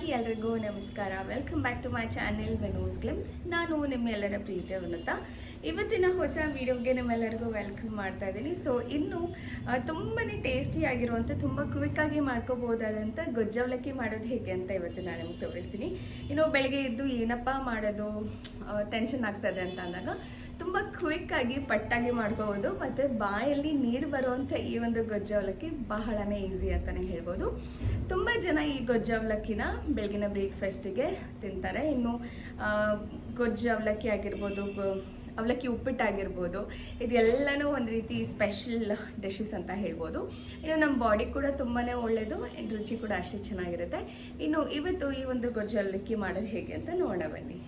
Hi ಎಲ್ರಿಗೂ ನಮಸ್ಕಾರ. Welcome back to my channel ವೆನೋಸ್ glimpse ನಾನು ನಿಮ್ಮೆಲ್ಲರ ಪ್ರೀತಿಯ ವಿನುತ ಇವತ್ತಿನ ಹೊಸ ವೀಡಿಯೋಗೆ ನಿಮ್ಮೆಲ್ಲರಿಗೂ ವೆಲ್ಕಮ್ ಮಾಡ್ತಾ ಇದ್ದೀನಿ. ಸೊ ಇನ್ನು ತುಂಬಾ ತುಂಬಾನೇ ಟೇಸ್ಟಿ ಆಗಿರುವಂಥ ತುಂಬ ಕ್ವಿಕ್ಕಾಗಿ ಮಾಡ್ಕೋಬೋದಾದಂಥ ಗೊಜ್ಜವಲಕ್ಕಿ ಮಾಡೋದು ಹೇಗೆ ಅಂತ ಇವತ್ತು ನಾನು ನಿಮ್ಗೆ ತೋರಿಸ್ತೀನಿ. ಇನ್ನು ಬೆಳಗ್ಗೆ ಇದ್ದು ಏನಪ್ಪ ಮಾಡೋದು ಟೆನ್ಷನ್ ಆಗ್ತದೆ ಅಂತ ಅಂದಾಗ, ತುಂಬ ಕ್ವಿಕ್ಕಾಗಿ ಪಟ್ಟಾಗಿ ಮಾಡ್ಕೋಬೋದು ಮತ್ತು ಬಾಯಲ್ಲಿ ನೀರು ಬರುವಂಥ ಈ ಒಂದು ಗೊಜ್ಜವಲಕ್ಕಿ ಬಹಳನೇ ಈಸಿ ಅಂತಲೇ ಹೇಳ್ಬೋದು. ತುಂಬ ಜನ ಈ ಗೊಜ್ಜು ಅವಲಕ್ಕಿನ ಬೆಳಗಿನ ಬ್ರೇಕ್ಫಾಸ್ಟಿಗೆ ತಿಂತಾರೆ. ಇನ್ನು ಗೊಜ್ಜು ಅವಲಕ್ಕಿ ಆಗಿರ್ಬೋದು ಅವಲಕ್ಕಿ ಉಪ್ಪಿಟ್ಟಾಗಿರ್ಬೋದು, ಇದೆಲ್ಲನೂ ಒಂದು ರೀತಿ ಸ್ಪೆಷಲ್ ಡಿಶಸ್ ಅಂತ ಹೇಳ್ಬೋದು. ಇನ್ನು ನಮ್ಮ ಬಾಡಿ ಕೂಡ ತುಂಬಾ ಒಳ್ಳೆಯದು ರುಚಿ ಕೂಡ ಅಷ್ಟೇ ಚೆನ್ನಾಗಿರುತ್ತೆ. ಇನ್ನು ಇವತ್ತು ಈ ಒಂದು ಗೊಜ್ಜು ಅವಲಕ್ಕಿ ಮಾಡೋದು ಹೇಗೆ ಅಂತ ನೋಡೋಣ ಬನ್ನಿ.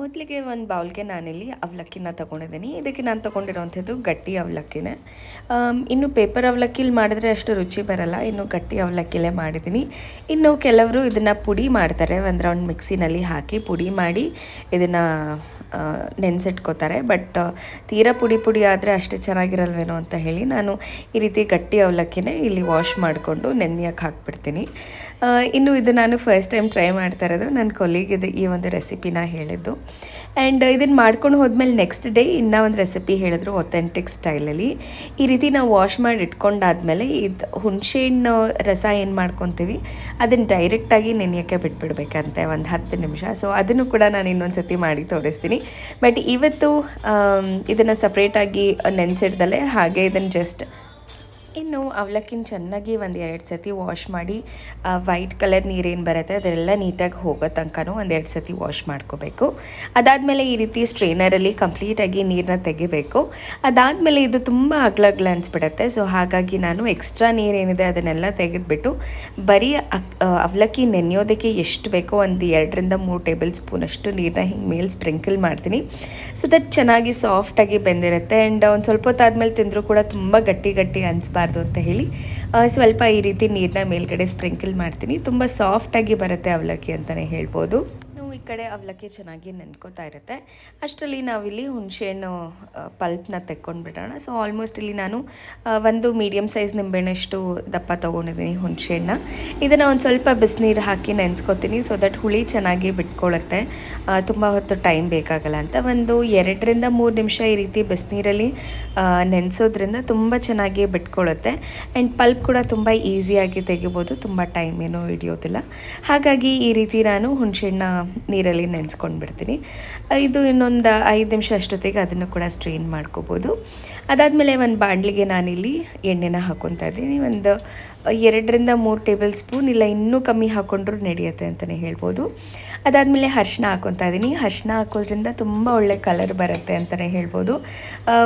ಮೊದಲಿಗೆ ಒಂದು ಬೌಲ್ಗೆ ನಾನಿಲ್ಲಿ ಅವಲಕ್ಕಿನ ತೊಗೊಂಡಿದ್ದೀನಿ. ಇದಕ್ಕೆ ನಾನು ತೊಗೊಂಡಿರೋವಂಥದ್ದು ಗಟ್ಟಿ ಅವಲಕ್ಕಿನೇ. ಇನ್ನು ಪೇಪರ್ ಅವಲಕ್ಕಿಲಿ ಮಾಡಿದ್ರೆ ಅಷ್ಟು ರುಚಿ ಬರಲ್ಲ. ಇನ್ನು ಗಟ್ಟಿ ಅವಲಕ್ಕಿಲೇ ಮಾಡಿದ್ದೀನಿ. ಇನ್ನು ಕೆಲವರು ಇದನ್ನು ಪುಡಿ ಮಾಡ್ತಾರೆ. ಒಂದು ರೌಂಡ್ ಮಿಕ್ಸಿನಲ್ಲಿ ಹಾಕಿ ಪುಡಿ ಮಾಡಿ ಇದನ್ನು ನೆನೆಸಿಟ್ಕೋತಾರೆ. ಬಟ್ ತೀರಾ ಪುಡಿ ಪುಡಿ ಆದರೆ ಅಷ್ಟು ಚೆನ್ನಾಗಿರಲ್ವೇನೋ ಅಂತ ಹೇಳಿ ನಾನು ಈ ರೀತಿ ಗಟ್ಟಿ ಅವಲಕ್ಕಿನೇ ಇಲ್ಲಿ ವಾಶ್ ಮಾಡಿಕೊಂಡು ನೆನೆಯಕ್ಕೆ ಹಾಕ್ಬಿಡ್ತೀನಿ. ಇನ್ನು ಇದು ನಾನು ಫಸ್ಟ್ ಟೈಮ್ ಟ್ರೈ ಮಾಡ್ತಾ ಇರೋದು. ನನ್ನ ಇದು ಈ ಒಂದು ರೆಸಿಪಿನ ಹೇಳಿದ್ದು. ಆ್ಯಂಡ್ ಇದನ್ನು ಮಾಡ್ಕೊಂಡು ಹೋದ್ಮೇಲೆ ನೆಕ್ಸ್ಟ್ ಡೇ ಇನ್ನೂ ಒಂದು ರೆಸಿಪಿ ಹೇಳಿದ್ರು ಒಥೆಂಟಿಕ್ ಸ್ಟೈಲಲ್ಲಿ ಈ ರೀತಿ ನಾವು ವಾಶ್ ಮಾಡಿ ಇಟ್ಕೊಂಡಾದ್ಮೇಲೆ ಇದು ಹುಣಸೆಹಣ್ಣು ರಸ ಏನು ಮಾಡ್ಕೊತೀವಿ ಅದನ್ನು ಡೈರೆಕ್ಟಾಗಿ ನೆನೆಯೋಕ್ಕೆ ಬಿಟ್ಬಿಡ್ಬೇಕಂತೆ ಒಂದು ಹತ್ತು ನಿಮಿಷ. ಸೊ ಅದನ್ನು ಕೂಡ ನಾನು ಇನ್ನೊಂದು ಸತಿ ಮಾಡಿ ತೋರಿಸ್ತೀನಿ. ಬಟ್ ಇವತ್ತು ಇದನ್ನು ಸಪ್ರೇಟಾಗಿ ನೆನೆಸಿಡ್ದಲೆ ಹಾಗೆ ಇದನ್ನು ಜಸ್ಟ್ ಇನ್ನು ಅವಲಕ್ಕಿನ ಚೆನ್ನಾಗಿ ಒಂದು ಎರಡು ಸತಿ ವಾಶ್ ಮಾಡಿ ವೈಟ್ ಕಲರ್ ನೀರೇನು ಬರುತ್ತೆ ಅದೆಲ್ಲ ನೀಟಾಗಿ ಹೋಗೋ ತನಕನೂ ಒಂದು ಎರಡು ಸತಿ ವಾಶ್ ಮಾಡ್ಕೋಬೇಕು. ಅದಾದಮೇಲೆ ಈ ರೀತಿ ಸ್ಟ್ರೈನರಲ್ಲಿ ಕಂಪ್ಲೀಟಾಗಿ ನೀರನ್ನ ತೆಗಿಬೇಕು. ಅದಾದಮೇಲೆ ಇದು ತುಂಬ ಅಗ್ಲಗ್ಲ ಅನಿಸ್ಬಿಡತ್ತೆ ಸೊ ಹಾಗಾಗಿ ನಾನು ಎಕ್ಸ್ಟ್ರಾ ನೀರೇನಿದೆ ಅದನ್ನೆಲ್ಲ ತೆಗೆದುಬಿಟ್ಟು, ಬರೀ ಅವಲಕ್ಕಿ ನೆನೆಯೋದಕ್ಕೆ ಎಷ್ಟು ಬೇಕೋ ಒಂದು ಎರಡರಿಂದ ಮೂರು ಟೇಬಲ್ ಸ್ಪೂನ್ ಅಷ್ಟು ನೀರನ್ನ ಹಿಂಗೆ ಮೇಲೆ ಸ್ಪ್ರಿಂಕಲ್ ಮಾಡ್ತೀನಿ. ಸೊ ದಟ್ ಚೆನ್ನಾಗಿ ಸಾಫ್ಟಾಗಿ ಬೆಂದಿರುತ್ತೆ ಆ್ಯಂಡ್ ಒಂದು ಸ್ವಲ್ಪ ಹೊತ್ತಾದ್ಮೇಲೆ ತಿಂದರೂ ಕೂಡ ತುಂಬ ಗಟ್ಟಿ ಗಟ್ಟಿ ಅನಿಸ್ಬಾರ್ದು ಅಂತ ಹೇಳಿ ಸ್ವಲ್ಪ ಈ ರೀತಿ ನೀರನ್ನ ಮೇಲ್ಗಡೆ ಸ್ಪ್ರಿಂಕಲ್ ಮಾಡ್ತೀನಿ. ತುಂಬ ಸಾಫ್ಟಾಗಿ ಬರುತ್ತೆ ಅವಲಕ್ಕಿ ಅಂತಲೇ ಹೇಳ್ಬೋದು. ಕಡೆ ಅವಲಕ್ಕಿ ಚೆನ್ನಾಗಿ ನೆನ್ಕೋತಾ ಇರುತ್ತೆ. ಅಷ್ಟರಲ್ಲಿ ನಾವಿಲ್ಲಿ ಹುಣಸೆಹಣ್ಣು ಪಲ್ಪ್ನ ತೆಕ್ಕೊಂಡ್ಬಿಡೋಣ. ಸೊ ಆಲ್ಮೋಸ್ಟ್ ಇಲ್ಲಿ ನಾನು ಒಂದು ಮೀಡಿಯಮ್ ಸೈಜ್ ನಿಂಬೆಹಣ್ಣಷ್ಟು ದಪ್ಪ ತೊಗೊಂಡಿದ್ದೀನಿ ಹುಣಸೆಹಣ್ಣ ಇದನ್ನು ಒಂದು ಸ್ವಲ್ಪ ಬಿಸಿನೀರು ಹಾಕಿ ನೆನೆಸ್ಕೊತೀನಿ ಸೊ ದಟ್ ಹುಳಿ ಚೆನ್ನಾಗಿ ಬಿಟ್ಕೊಳ್ಳುತ್ತೆ ತುಂಬ ಹೊತ್ತು ಟೈಮ್ ಬೇಕಾಗಲ್ಲ ಅಂತ. ಒಂದು ಎರಡರಿಂದ ಮೂರು ನಿಮಿಷ ಈ ರೀತಿ ಬಿಸಿನೀರಲ್ಲಿ ನೆನೆಸೋದ್ರಿಂದ ತುಂಬ ಚೆನ್ನಾಗಿ ಬಿಟ್ಕೊಳ್ಳುತ್ತೆ ಆ್ಯಂಡ್ ಪಲ್ಪ್ ಕೂಡ ತುಂಬ ಈಸಿಯಾಗಿ ತೆಗಿಬೋದು. ತುಂಬ ಟೈಮ್ ಏನೂ ಹಿಡಿಯೋದಿಲ್ಲ. ಹಾಗಾಗಿ ಈ ರೀತಿ ನಾನು ಹುಣಸೆಹಣ್ಣ ನೀರಲ್ಲಿ ನೆನೆಸ್ಕೊಂಡು ಬಿಡ್ತೀನಿ ಇದು ಇನ್ನೊಂದು ಐದು ನಿಮಿಷ ಅಷ್ಟೊತ್ತಿಗೆ ಅದನ್ನು ಕೂಡ ಸ್ಟ್ರೈನ್ ಮಾಡ್ಕೋಬೋದು. ಅದಾದಮೇಲೆ ಒಂದು ಬಾಣಲಿಗೆ ನಾನಿಲ್ಲಿ ಎಣ್ಣೆನ ಹಾಕ್ಕೊತಾ ಇದ್ದೀನಿ. ಒಂದು ಎರಡರಿಂದ ಮೂರು ಟೇಬಲ್ ಸ್ಪೂನ್ ಇಲ್ಲ ಇನ್ನೂ ಕಮ್ಮಿ ಹಾಕ್ಕೊಂಡ್ರೂ ನಡೆಯುತ್ತೆ ಅಂತಲೇ ಹೇಳ್ಬೋದು. ಅದಾದಮೇಲೆ ಅರ್ಶಿನ ಹಾಕ್ಕೊತಾ ಇದ್ದೀನಿ. ಅರ್ಶಿನ ಹಾಕೋದ್ರಿಂದ ತುಂಬ ಒಳ್ಳೆ ಕಲರ್ ಬರುತ್ತೆ ಅಂತಲೇ ಹೇಳ್ಬೋದು.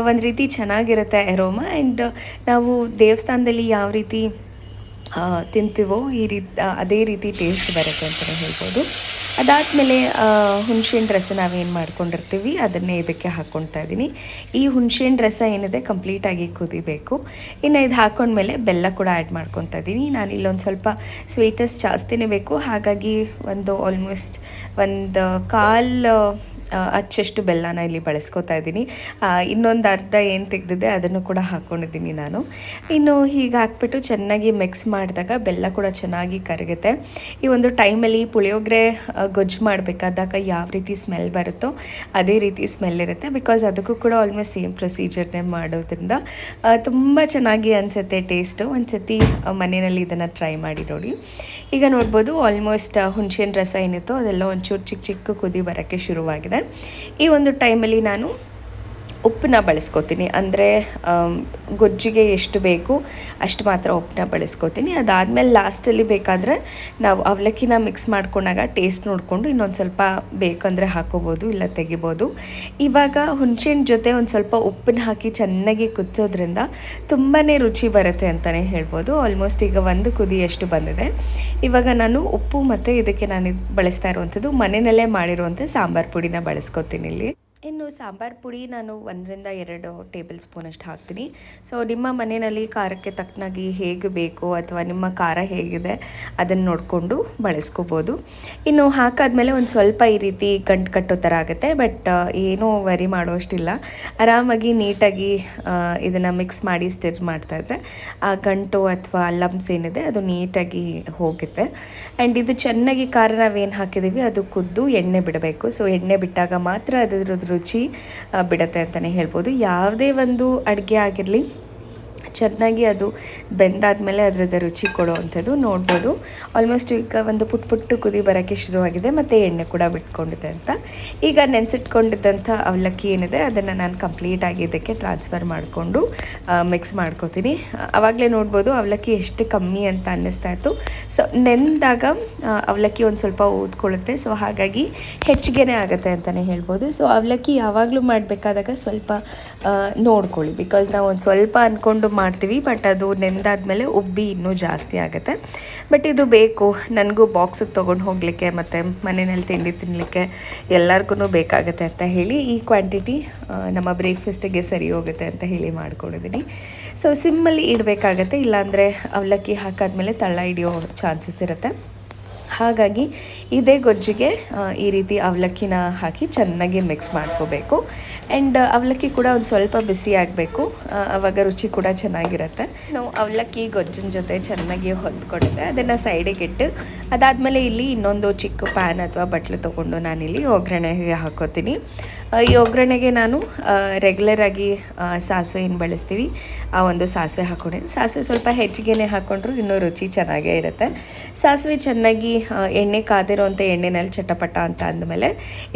ಒಂದು ರೀತಿ ಚೆನ್ನಾಗಿರುತ್ತೆ ಎರೋಮ ಆ್ಯಂಡ್ ನಾವು ದೇವಸ್ಥಾನದಲ್ಲಿ ಯಾವ ರೀತಿ ತಿಂತೀವೋ ಈ ರೀತಿ, ಅದೇ ರೀತಿ ಟೇಸ್ಟ್ ಬರುತ್ತೆ ಅಂತಲೇ ಹೇಳ್ಬೋದು. ಅದಾದಮೇಲೆ ಹುಣಸೆಹಣ್ಣು ರಸ ನಾವೇನು ಮಾಡ್ಕೊಂಡಿರ್ತೀವಿ, ಅದನ್ನೇ ಇದಕ್ಕೆ ಹಾಕ್ಕೊಳ್ತಾ ಇದ್ದೀನಿ ಈ ಹುಣಸೆಹಣ್ಣು ರಸ ಏನಿದೆ ಕಂಪ್ಲೀಟಾಗಿ ಕುದಿಬೇಕು. ಇನ್ನು ಇದು ಹಾಕೊಂಡ್ಮೇಲೆ ಬೆಲ್ಲ ಕೂಡ ಆ್ಯಡ್ ಮಾಡ್ಕೊತಾ ಇದ್ದೀನಿ ನಾನು ಇಲ್ಲೊಂದು ಸ್ವಲ್ಪ ಸ್ವೀಟಸ್ ಜಾಸ್ತಿನೇ ಬೇಕು. ಹಾಗಾಗಿ ಒಂದು ಆಲ್ಮೋಸ್ಟ್ ಒಂದು ಕಾಲು ಅಚ್ಚಷ್ಟು ಬೆಲ್ಲನ ಇಲ್ಲಿ ಬಳಸ್ಕೊತಾ ಇದ್ದೀನಿ. ಇನ್ನೊಂದು ಅರ್ಧ ಏನು ತೆಗೆದಿದೆ ಅದನ್ನು ಕೂಡ ಹಾಕ್ಕೊಂಡಿದ್ದೀನಿ ನಾನು. ಇನ್ನು ಹೀಗೆ ಹಾಕ್ಬಿಟ್ಟು ಚೆನ್ನಾಗಿ ಮಿಕ್ಸ್ ಮಾಡಿದಾಗ ಬೆಲ್ಲ ಕೂಡ ಚೆನ್ನಾಗಿ ಕರಗುತ್ತೆ. ಈ ಒಂದು ಟೈಮಲ್ಲಿ ಪುಳಿಯೋಗರೆ ಗೊಜ್ಜು ಮಾಡಬೇಕಾದಾಗ ಯಾವ ರೀತಿ ಸ್ಮೆಲ್ ಬರುತ್ತೋ ಅದೇ ರೀತಿ ಸ್ಮೆಲ್ ಇರುತ್ತೆ. ಬಿಕಾಸ್ ಅದಕ್ಕೂ ಕೂಡ ಆಲ್ಮೋಸ್ಟ್ ಸೇಮ್ ಪ್ರೊಸೀಜರ್ನೇ ಮಾಡೋದ್ರಿಂದ ತುಂಬ ಚೆನ್ನಾಗಿ ಅನಿಸುತ್ತೆ ಟೇಸ್ಟು ಒಂದು ಸತಿ ಮನೆಯಲ್ಲಿ ಇದನ್ನು ಟ್ರೈ ಮಾಡಿ ನೋಡಿ. ಈಗ ನೋಡ್ಬೋದು ಆಲ್ಮೋಸ್ಟ್ ಹುಣಸೆಹಣ್ಣು ರಸ ಏನಿತ್ತು ಅದೆಲ್ಲ ಒಂಚೂರು ಚಿಕ್ಕ ಚಿಕ್ಕ ಕುದಿ ಬರೋಕ್ಕೆ ಶುರುವಾಗಿದೆ. ಈ ಒಂದು ಟೈಮಲ್ಲಿ ನಾನು ಉಪ್ಪನ್ನ ಬಳಸ್ಕೊತೀನಿ. ಅಂದರೆ ಗೊಜ್ಜಿಗೆ ಎಷ್ಟು ಬೇಕು ಅಷ್ಟು ಮಾತ್ರ ಉಪ್ಪನ್ನ ಬಳಸ್ಕೊತೀನಿ. ಅದಾದಮೇಲೆ ಲಾಸ್ಟಲ್ಲಿ ಬೇಕಾದರೆ ನಾವು ಅವಲಕ್ಕಿನ ಮಿಕ್ಸ್ ಮಾಡ್ಕೊಂಡಾಗ ಟೇಸ್ಟ್ ನೋಡಿಕೊಂಡು ಇನ್ನೊಂದು ಸ್ವಲ್ಪ ಬೇಕಂದರೆ ಹಾಕೋಬೋದು, ಇಲ್ಲ ತೆಗಿಬೋದು. ಇವಾಗ ಹುಣಸೆಹಣ್ಣು ಜೊತೆ ಒಂದು ಸ್ವಲ್ಪ ಉಪ್ಪನ್ನ ಹಾಕಿ ಚೆನ್ನಾಗಿ ಕುದಿಸೋದ್ರಿಂದ ತುಂಬಾ ರುಚಿ ಬರುತ್ತೆ ಅಂತಲೇ ಹೇಳ್ಬೋದು. ಆಲ್ಮೋಸ್ಟ್ ಈಗ ಒಂದು ಕುದಿಯಷ್ಟು ಬಂದಿದೆ. ಇವಾಗ ನಾನು ಉಪ್ಪು ಮತ್ತು ಇದಕ್ಕೆ ನಾನು ಬಳಸ್ತಾ ಇರುವಂಥದ್ದು ಮನೆಯಲ್ಲೇ ಮಾಡಿರುವಂಥ ಸಾಂಬಾರು ಪುಡಿನ ಬಳಸ್ಕೊತೀನಿ ಇಲ್ಲಿ. ಇನ್ನು ಸಾಂಬಾರು ಪುಡಿ ನಾನು ಒಂದರಿಂದ ಎರಡು ಟೇಬಲ್ ಸ್ಪೂನಷ್ಟು ಹಾಕ್ತೀನಿ. ಸೊ ನಿಮ್ಮ ಮನೆಯಲ್ಲಿ ಖಾರಕ್ಕೆ ತಕ್ಕನಾಗಿ ಹೇಗೆ ಬೇಕು ಅಥವಾ ನಿಮ್ಮ ಖಾರ ಹೇಗಿದೆ ಅದನ್ನು ನೋಡಿಕೊಂಡು ಬಳಸ್ಕೋಬೋದು. ಇನ್ನು ಹಾಕಾದ್ಮೇಲೆ ಒಂದು ಸ್ವಲ್ಪ ಈ ರೀತಿ ಗಂಟು ಕಟ್ಟೋ ಥರ ಆಗುತ್ತೆ, ಬಟ್ ಏನೂ ವರಿ ಮಾಡೋಷ್ಟಿಲ್ಲ. ಆರಾಮಾಗಿ ನೀಟಾಗಿ ಇದನ್ನು ಮಿಕ್ಸ್ ಮಾಡಿ ಸ್ಟಿರ್ ಮಾಡ್ತಾಯಿದ್ರೆ ಆ ಗಂಟು ಅಥವಾ ಲಂಬ್ಸ್ ಏನಿದೆ ಅದು ನೀಟಾಗಿ ಹೋಗುತ್ತೆ. ಆ್ಯಂಡ್ ಇದು ಚೆನ್ನಾಗಿ ಖಾರ ನಾವೇನು ಹಾಕಿದ್ದೀವಿ ಅದು ಕುದ್ದು ಎಣ್ಣೆ ಬಿಡಬೇಕು. ಸೊ ಎಣ್ಣೆ ಬಿಟ್ಟಾಗ ಮಾತ್ರ ಅದರದ್ದು ರುಚಿ ಬಿಡತ್ತೆ ಅಂತಲೇ ಹೇಳ್ಬೋದು. ಯಾವುದೇ ಒಂದು ಅಡುಗೆ ಆಗಿರಲಿ ಚೆನ್ನಾಗಿ ಅದು ಬೆಂದಾದಮೇಲೆ ಅದರದ್ದು ರುಚಿ ಕೊಡೋವಂಥದ್ದು ನೋಡ್ಬೋದು. ಆಲ್ಮೋಸ್ಟ್ ಈಗ ಒಂದು ಪುಟ್ ಪುಟ್ಟು ಕುದಿ ಬರೋಕ್ಕೆ ಶುರುವಾಗಿದೆ, ಮತ್ತು ಎಣ್ಣೆ ಕೂಡ ಬಿಟ್ಕೊಂಡಿದೆ ಅಂತ. ಈಗ ನೆನೆಸಿಟ್ಕೊಂಡಿದ್ದಂಥ ಅವಲಕ್ಕಿ ಏನಿದೆ, ಅದನ್ನು ನಾನು ಕಂಪ್ಲೀಟಾಗಿ ಇದಕ್ಕೆ ಟ್ರಾನ್ಸ್ಫರ್ ಮಾಡಿಕೊಂಡು ಮಿಕ್ಸ್ ಮಾಡ್ಕೋತೀನಿ. ಆವಾಗಲೇ ನೋಡ್ಬೋದು ಅವಲಕ್ಕಿ ಎಷ್ಟು ಕಮ್ಮಿ ಅಂತ ಅನ್ನಿಸ್ತಾ ಇತ್ತು. ಸೊ ನೆಂದಾಗ ಅವಲಕ್ಕಿ ಒಂದು ಸ್ವಲ್ಪ ಊದ್ಕೊಳ್ಳುತ್ತೆ. ಸೊ ಹಾಗಾಗಿ ಹೆಚ್ಚಿಗೆನೇ ಆಗುತ್ತೆ ಅಂತಲೇ ಹೇಳ್ಬೋದು. ಸೊ ಅವಲಕ್ಕಿ ಯಾವಾಗಲೂ ಮಾಡಬೇಕಾದಾಗ ಸ್ವಲ್ಪ ನೋಡ್ಕೊಳ್ಳಿ. ಬಿಕಾಸ್ ನಾವು ಒಂದು ಸ್ವಲ್ಪ ಅಂದ್ಕೊಂಡು ಮಾಡ್ತೀವಿ ಬಟ್ ಅದು ನೆಂದಾದಮೇಲೆ ಉಬ್ಬಿ ಇನ್ನೂ ಜಾಸ್ತಿ ಆಗುತ್ತೆ. ಬಟ್ ಇದು ಬೇಕು, ನನಗೂ ಬಾಕ್ಸಿಗೆ ತೊಗೊಂಡು ಹೋಗಲಿಕ್ಕೆ ಮತ್ತು ಮನೆಯಲ್ಲಿ ತಿಂಡಿ ತಿನ್ನಲಿಕ್ಕೆ ಎಲ್ಲರಿಗೂ ಬೇಕಾಗುತ್ತೆ ಅಂತ ಹೇಳಿ ಈ ಕ್ವಾಂಟಿಟಿ ನಮ್ಮ ಬ್ರೇಕ್ಫಾಸ್ಟಿಗೆ ಸರಿ ಹೋಗುತ್ತೆ ಅಂತ ಹೇಳಿ ಮಾಡ್ಕೊಂಡಿದ್ದೀನಿ ಸೊ ಸಿಮ್ಮಲ್ಲಿ ಇಡಬೇಕಾಗತ್ತೆ, ಇಲ್ಲಾಂದರೆ ಅವಲಕ್ಕಿ ಹಾಕಾದ್ಮೇಲೆ ತಳ್ಳ ಹಿಡಿಯೋ ಚಾನ್ಸಸ್ ಇರುತ್ತೆ. ಹಾಗಾಗಿ ಇದೇ ಗೊಜ್ಜಿಗೆ ಈ ರೀತಿ ಅವಲಕ್ಕಿನ ಹಾಕಿ ಚೆನ್ನಾಗಿ ಮಿಕ್ಸ್ ಮಾಡ್ಕೋಬೇಕು. ಆ್ಯಂಡ್ ಅವಲಕ್ಕಿ ಕೂಡ ಒಂದು ಸ್ವಲ್ಪ ಬಿಸಿ ಆಗಬೇಕು. ಆವಾಗ ರುಚಿ ಕೂಡ ಚೆನ್ನಾಗಿರುತ್ತೆ. ನಾವು ಅವಲಕ್ಕಿ, ಗೊಜ್ಜಿನ ಜೊತೆ ಚೆನ್ನಾಗಿ ಹೊಂದ್ಕೊಂಡಿದ್ದೆ ಅದನ್ನು ಸೈಡಿಗೆ ಇಟ್ಟು, ಅದಾದಮೇಲೆ ಇಲ್ಲಿ ಇನ್ನೊಂದು ಚಿಕ್ಕ ಪ್ಯಾನ್ ಅಥವಾ ಬಟ್ಲು ತೊಗೊಂಡು ನಾನಿಲ್ಲಿ ಒಗ್ಗರಣೆಗೆ ಹಾಕೋತೀನಿ. ಈ ಒಗ್ಗರಣೆಗೆ ನಾನು ರೆಗ್ಯುಲರಾಗಿ ಸಾಸಿವೆಯನ್ನು ಬಳಸ್ತೀವಿ. ಆ ಒಂದು ಸಾಸಿವೆ ಹಾಕ್ಕೊಂಡಿದ್ದೀನಿ ಸಾಸಿವೆ ಸ್ವಲ್ಪ ಹೆಚ್ಚಿಗೆನೆ ಹಾಕ್ಕೊಂಡ್ರು ಇನ್ನೂ ರುಚಿ ಚೆನ್ನಾಗೇ ಇರುತ್ತೆ. ಸಾಸಿವೆ ಚೆನ್ನಾಗಿ ಎಣ್ಣೆ ಕಾದಿರೋಂಥ ಎಣ್ಣೆನಲ್ಲಿ ಚಟಪಟ ಅಂತ ಅಂದಮೇಲೆ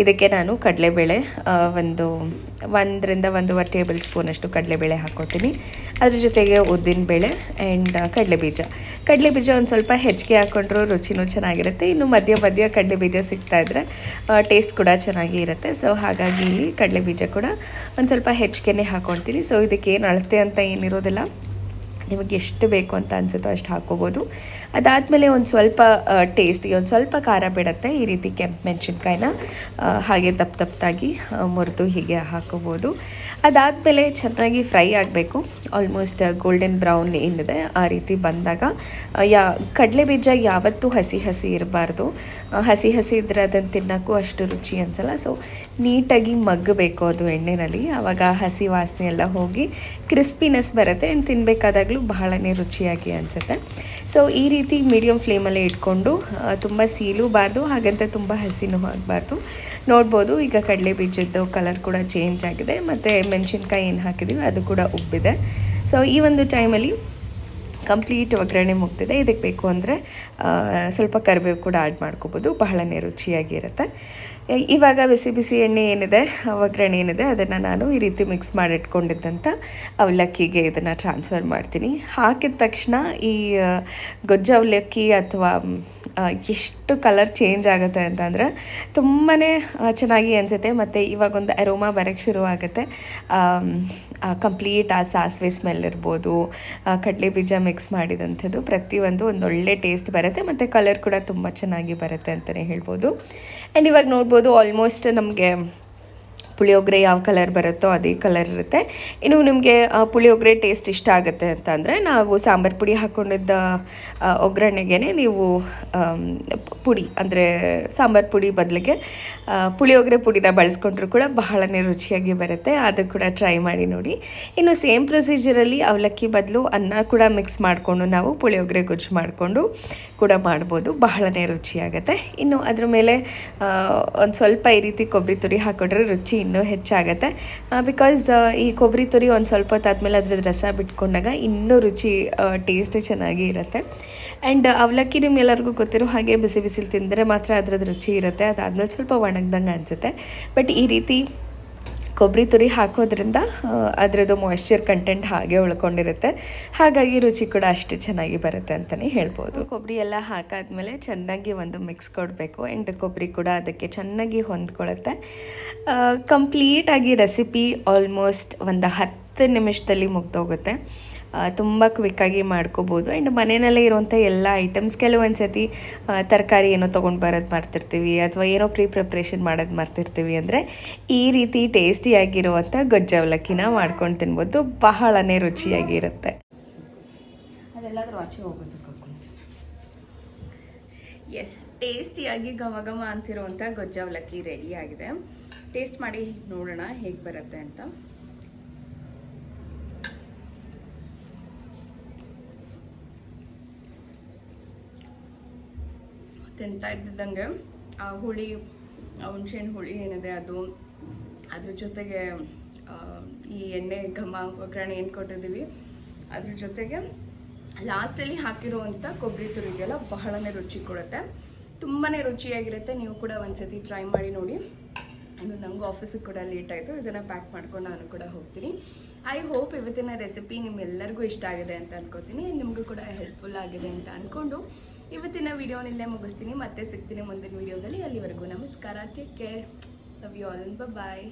ಇದಕ್ಕೆ ನಾನು ಕಡಲೆಬೇಳೆ ಒಂದು ಒಂದರಿಂದ ಒಂದೂವರೆ ಟೇಬಲ್ ಸ್ಪೂನಷ್ಟು ಕಡಲೆಬೇಳೆ ಹಾಕ್ಕೊತೀನಿ ಅದ್ರ ಜೊತೆಗೆ ಉದ್ದಿನಬೇಳೆ ಆ್ಯಂಡ್ ಕಡಲೆಬೀಜ. ಕಡಲೆಬೀಜ ಒಂದು ಸ್ವಲ್ಪ ಹೆಚ್ಚಿಗೆ ಹಾಕ್ಕೊಂಡ್ರೂ ರುಚಿನೂ ಚೆನ್ನಾಗಿರುತ್ತೆ. ಇನ್ನು ಮಧ್ಯ ಮಧ್ಯ ಕಡಲೆಬೀಜ ಸಿಗ್ತಾ ಇದ್ದರೆ ಟೇಸ್ಟ್ ಕೂಡ ಚೆನ್ನಾಗಿ ಇರುತ್ತೆ. ಸೊ ಹಾಗಾಗಿ ಇಲ್ಲಿ ಕಡಲೆಬೀಜ ಕೂಡ ಒಂದು ಸ್ವಲ್ಪ ಹೆಚ್ಚಿಗೆನೇ ಹಾಕ್ಕೊಳ್ತೀನಿ ಸೊ ಇದಕ್ಕೆ ಏನು ಅಳತೆ ಅಂತ ಏನಿರೋದಿಲ್ಲ. ನಿಮಗೆ ಎಷ್ಟು ಬೇಕು ಅಂತ ಅನಿಸುತ್ತೋ ಅಷ್ಟು ಹಾಕ್ಕೋಬೋದು. ಅದಾದಮೇಲೆ ಒಂದು ಸ್ವಲ್ಪ ಟೇಸ್ಟಿಗೆ ಒಂದು ಸ್ವಲ್ಪ ಖಾರ ಬಿಡುತ್ತೆ. ಈ ರೀತಿ ಕೆಂಪು ಮೆಣಸಿನ್ಕಾಯಿನ ಹಾಗೆ ತಪ್ಪು ತಪ್ಪಾಗಿ ಮುರಿದು ಹೀಗೆ ಹಾಕೋಬೋದು ಅದಾದಮೇಲೆ ಚೆನ್ನಾಗಿ ಫ್ರೈ ಆಗಬೇಕು. ಆಲ್ಮೋಸ್ಟ್ ಗೋಲ್ಡನ್ ಬ್ರೌನ್ ಏನಿದೆ, ಆ ರೀತಿ ಬಂದಾಗ ಯಾ, ಕಡಲೆ ಬೀಜ ಯಾವತ್ತೂ ಹಸಿ ಹಸಿ ಇರಬಾರ್ದು. ಹಸಿ ಹಸಿ ಇದ್ದರೆ ಅದನ್ನು ತಿನ್ನೋಕ್ಕೂ ಅಷ್ಟು ರುಚಿ ಅನಿಸಲ್ಲ. ಸೊ ನೀಟಾಗಿ ಮಗ್ಗಬೇಕು ಅದು ಎಣ್ಣೆಯಲ್ಲಿ ಆವಾಗ ಹಸಿ ವಾಸನೆ ಎಲ್ಲ ಹೋಗಿ ಕ್ರಿಸ್ಪಿನೆಸ್ ಬರುತ್ತೆ. ಆ್ಯಂಡ್ ತಿನ್ನಬೇಕಾದಾಗಲೂ ಬಹಳನೇ ರುಚಿಯಾಗಿ ಅನಿಸುತ್ತೆ. ಸೊ ಈ ರೀತಿ ಮೀಡಿಯಮ್ ಫ್ಲೇಮಲ್ಲೇ ಇಟ್ಕೊಂಡು ತುಂಬ ಸೀಲೂಬಾರ್ದು ಹಾಗಂತ ತುಂಬ ಹಸಿನೂ ಆಗಬಾರ್ದು. ನೋಡ್ಬೋದು, ಈಗ ಕಡಲೆ ಬೀಜದ್ದು ಕಲರ್ ಕೂಡ ಚೇಂಜ್ ಆಗಿದೆ. ಮತ್ತು ಮೆಣಸಿನ್ಕಾಯಿ ಏನು ಹಾಕಿದ್ದೀವಿ ಅದು ಕೂಡ ಉಬ್ಬಿದೆ. ಸೊ ಈ ಒಂದು ಟೈಮಲ್ಲಿ ಕಂಪ್ಲೀಟ್ ಒಗ್ಗರಣೆ ಮುಗ್ದಿದೆ. ಇದಕ್ಕೆ ಬೇಕು ಅಂದರೆ ಸ್ವಲ್ಪ ಕರಿಬೇವು ಕೂಡ ಆ್ಯಡ್ ಮಾಡ್ಕೋಬೋದು. ಬಹಳನೇ ರುಚಿಯಾಗಿರುತ್ತೆ ಇವಾಗ ಬಿಸಿ ಬಿಸಿ ಎಣ್ಣೆ ಏನಿದೆ, ಒಗ್ಗರಣೆ ಏನಿದೆ, ಅದನ್ನು ನಾನು ಈ ರೀತಿ ಮಿಕ್ಸ್ ಮಾಡಿಟ್ಕೊಂಡಿದ್ದಂಥ ಅವಲಕ್ಕಿಗೆ ಇದನ್ನು ಟ್ರಾನ್ಸ್ಫರ್ ಮಾಡ್ತೀನಿ. ಹಾಕಿದ ತಕ್ಷಣ ಈ ಗೊಜ್ಜು ಅವಲಕ್ಕಿ ಅಥವಾ ಎಷ್ಟು ಕಲರ್ ಚೇಂಜ್ ಆಗುತ್ತೆ ಅಂತಂದರೆ ತುಂಬಾ ಚೆನ್ನಾಗಿ ಅನಿಸುತ್ತೆ. ಮತ್ತು ಇವಾಗೊಂದು ಅರೋಮಾ ಬರೋಕ್ಕೆ ಶುರು ಆಗುತ್ತೆ. ಕಂಪ್ಲೀಟ್ ಆ ಸಾಸಿವೆ ಸ್ಮೆಲ್ ಇರ್ಬೋದು ಕಡಲೆ ಬೀಜ ಮಿಕ್ಸ್ ಮಾಡಿದಂಥದ್ದು ಪ್ರತಿಯೊಂದು ಒಳ್ಳೆ ಟೇಸ್ಟ್ ಬರುತ್ತೆ. ಮತ್ತು ಕಲರ್ ಕೂಡ ತುಂಬ ಚೆನ್ನಾಗಿ ಬರುತ್ತೆ ಅಂತಲೇ ಹೇಳ್ಬೋದು. ಆ್ಯಂಡ್ ಇವಾಗ ನೋಡ್ಬೋದು ಆಲ್ಮೋಸ್ಟ್ ನಮಗೆ ಪುಳಿಯೋಗರೆ ಯಾವ ಕಲರ್ ಬರುತ್ತೋ ಅದೇ ಕಲರ್ ಇರುತ್ತೆ. ಇನ್ನು ನಿಮಗೆ ಪುಳಿಯೋಗರೆ ಟೇಸ್ಟ್ ಇಷ್ಟ ಆಗುತ್ತೆ ಅಂತ ಅಂದರೆ ನಾವು ಸಾಂಬಾರು ಪುಡಿ ಹಾಕ್ಕೊಂಡಿದ್ದ ಒಗ್ಗರಣೆಗೇ ನೀವು ಪುಡಿ, ಅಂದರೆ ಸಾಂಬಾರು ಪುಡಿ ಬದಲಿಗೆ ಪುಳಿಯೋಗರೆ ಪುಡಿನ ಬಳಸ್ಕೊಂಡ್ರು ಕೂಡ ಬಹಳನೇ ರುಚಿಯಾಗಿ ಬರುತ್ತೆ. ಅದು ಕೂಡ ಟ್ರೈ ಮಾಡಿ ನೋಡಿ. ಇನ್ನು ಸೇಮ್ ಪ್ರೊಸೀಜರಲ್ಲಿ ಅವಲಕ್ಕಿ ಬದಲು ಅನ್ನ ಕೂಡ ಮಿಕ್ಸ್ ಮಾಡಿಕೊಂಡು ನಾವು ಪುಳಿಯೋಗರೆ ಗೊಜ್ಜು ಮಾಡಿಕೊಂಡು ಕೂಡ ಮಾಡ್ಬೋದು. ಬಹಳನೇ ರುಚಿಯಾಗುತ್ತೆ. ಇನ್ನು ಅದ್ರ ಮೇಲೆ ಒಂದು ಸ್ವಲ್ಪ ಈ ರೀತಿ ಕೊಬ್ಬರಿ ತುರಿ ಹಾಕೊಂಡ್ರೆ ರುಚಿ ಇನ್ನೂ ಹೆಚ್ಚಾಗುತ್ತೆ. ಬಿಕಾಸ್ ಈ ಕೊಬ್ಬರಿ ತುರಿ ಒಂದು ಸ್ವಲ್ಪ ಹೊತ್ತಾದ್ಮೇಲೆ ಅದ್ರದ್ದು ರಸ ಬಿಟ್ಕೊಂಡಾಗ ಇನ್ನೂ ರುಚಿ ಟೇಸ್ಟ್ ಚೆನ್ನಾಗಿ ಇರುತ್ತೆ. ಆ್ಯಂಡ್ ಅವಲಕ್ಕಿ ನಿಮ್ಗೆಲ್ಲರಿಗೂ ಗೊತ್ತಿರೋ ಹಾಗೆ ಬಿಸಿ ಬಿಸಿಲು ತಿಂದರೆ ಮಾತ್ರ ಅದ್ರದ್ದು ರುಚಿ ಇರುತ್ತೆ. ಅದಾದ್ಮೇಲೆ ಸ್ವಲ್ಪ ಒಣಗ್ದಂಗೆ ಅನಿಸುತ್ತೆ. ಬಟ್ ಈ ರೀತಿ ಕೊಬ್ಬರಿ ತುರಿ ಹಾಕೋದ್ರಿಂದ ಅದರದ್ದು ಮಾಯ್ಶ್ಚರ್ ಕಂಟೆಂಟ್ ಹಾಗೆ ಉಳ್ಕೊಂಡಿರುತ್ತೆ. ಹಾಗಾಗಿ ರುಚಿ ಕೂಡ ಅಷ್ಟು ಚೆನ್ನಾಗಿ ಬರುತ್ತೆ ಅಂತಲೇ ಹೇಳ್ಬೋದು. ಕೊಬ್ಬರಿ ಎಲ್ಲ ಹಾಕಾದ್ಮೇಲೆ ಚೆನ್ನಾಗಿ ಒಂದು ಮಿಕ್ಸ್ ಕೊಡಬೇಕು. ಆ್ಯಂಡ್ ಕೊಬ್ಬರಿ ಕೂಡ ಅದಕ್ಕೆ ಚೆನ್ನಾಗಿ ಹೊಂದ್ಕೊಳ್ಳುತ್ತೆ ಕಂಪ್ಲೀಟಾಗಿ ರೆಸಿಪಿ ಆಲ್ಮೋಸ್ಟ್ ಒಂದು ಹತ್ತು ನಿಮಿಷದಲ್ಲಿ ಮುಗ್ದೋಗುತ್ತೆ. ತುಂಬ ಕ್ವಿಕ್ಕಾಗಿ ಮಾಡ್ಕೋಬೋದು. ಆ್ಯಂಡ್ ಮನೆಯಲ್ಲೇ ಇರುವಂಥ ಎಲ್ಲ ಐಟಮ್ಸ್ ಕೆಲವೊಂದು ಸತಿ ತರಕಾರಿ ಏನೋ ತೊಗೊಂಡು ಬರೋದು ಮಾಡ್ತಿರ್ತೀವಿ, ಅಥವಾ ಏನೋ ಪ್ರೀ ಪ್ರಿಪ್ರೇಷನ್ ಮಾಡೋದು ಮಾಡ್ತಿರ್ತೀವಿ ಅಂದರೆ, ಈ ರೀತಿ ಟೇಸ್ಟಿಯಾಗಿರುವಂಥ ಗೊಜ್ಜು ಅವಲಕ್ಕಿನ ಮಾಡ್ಕೊಂಡು ತಿನ್ಬೋದು. ಬಹಳನೇ ರುಚಿಯಾಗಿರುತ್ತೆ. ಅದೆಲ್ಲಾದರೂ ಹೋಗೋದು ಎಸ್ ಟೇಸ್ಟಿಯಾಗಿ ಘಮ ಘಮ ಅಂತಿರುವಂಥ ಗೊಜ್ಜ ಅವಲಕ್ಕಿ ರೆಡಿ ಆಗಿದೆ. ಟೇಸ್ಟ್ ಮಾಡಿ ನೋಡೋಣ ಹೇಗೆ ಬರುತ್ತೆ ಅಂತ. ತಿಂತಾ ಇದ್ದಿದ್ದಂಗೆ, ಆ ಹುಳಿ ಹುಣ್ಸೆಹಣ್ಣು ಹುಳಿ ಏನಿದೆ ಅದು, ಅದ್ರ ಜೊತೆಗೆ ಈ ಎಣ್ಣೆ ಘಮ ಒಗ್ಗರಣೆ ಏನು ಕೊಟ್ಟಿದ್ದೀವಿ, ಅದ್ರ ಜೊತೆಗೆ ಲಾಸ್ಟಲ್ಲಿ ಹಾಕಿರುವಂಥ ಕೊಬ್ಬರಿ ತುರಿಗೆಲ್ಲ ಬಹಳನೇ ರುಚಿ ಕೊಡುತ್ತೆ. ತುಂಬಾ ರುಚಿಯಾಗಿರುತ್ತೆ. ನೀವು ಕೂಡ ಒಂದ್ಸತಿ ಟ್ರೈ ಮಾಡಿ ನೋಡಿ. ಅದು ನನಗೂ ಆಫೀಸಿಗೆ ಕೂಡ ಲೇಟ್ ಆಯಿತು. ಇದನ್ನು ಪ್ಯಾಕ್ ಮಾಡ್ಕೊಂಡು ನಾನು ಕೂಡ ಹೋಗ್ತೀನಿ. ಐ ಹೋಪ್ ಇವತ್ತಿನ ರೆಸಿಪಿ ನಿಮ್ಮೆಲ್ಲರಿಗೂ ಇಷ್ಟ ಆಗಿದೆ ಅಂತ ಅನ್ಕೋತೀನಿ. ನಿಮಗೂ ಕೂಡ ಹೆಲ್ಪ್ಫುಲ್ ಆಗಿದೆ ಅಂತ ಅಂದ್ಕೊಂಡು ಇವತ್ತಿನ ವಿಡಿಯೋನಿಲ್ಲೇ ಮುಗಿಸ್ತೀನಿ. ಮತ್ತೆ ಸಿಗ್ತೀನಿ ಮುಂದಿನ ವಿಡಿಯೋದಲ್ಲಿ ಅಲ್ಲಿವರೆಗೂ ನಮಸ್ಕಾರ. Take care love you all bye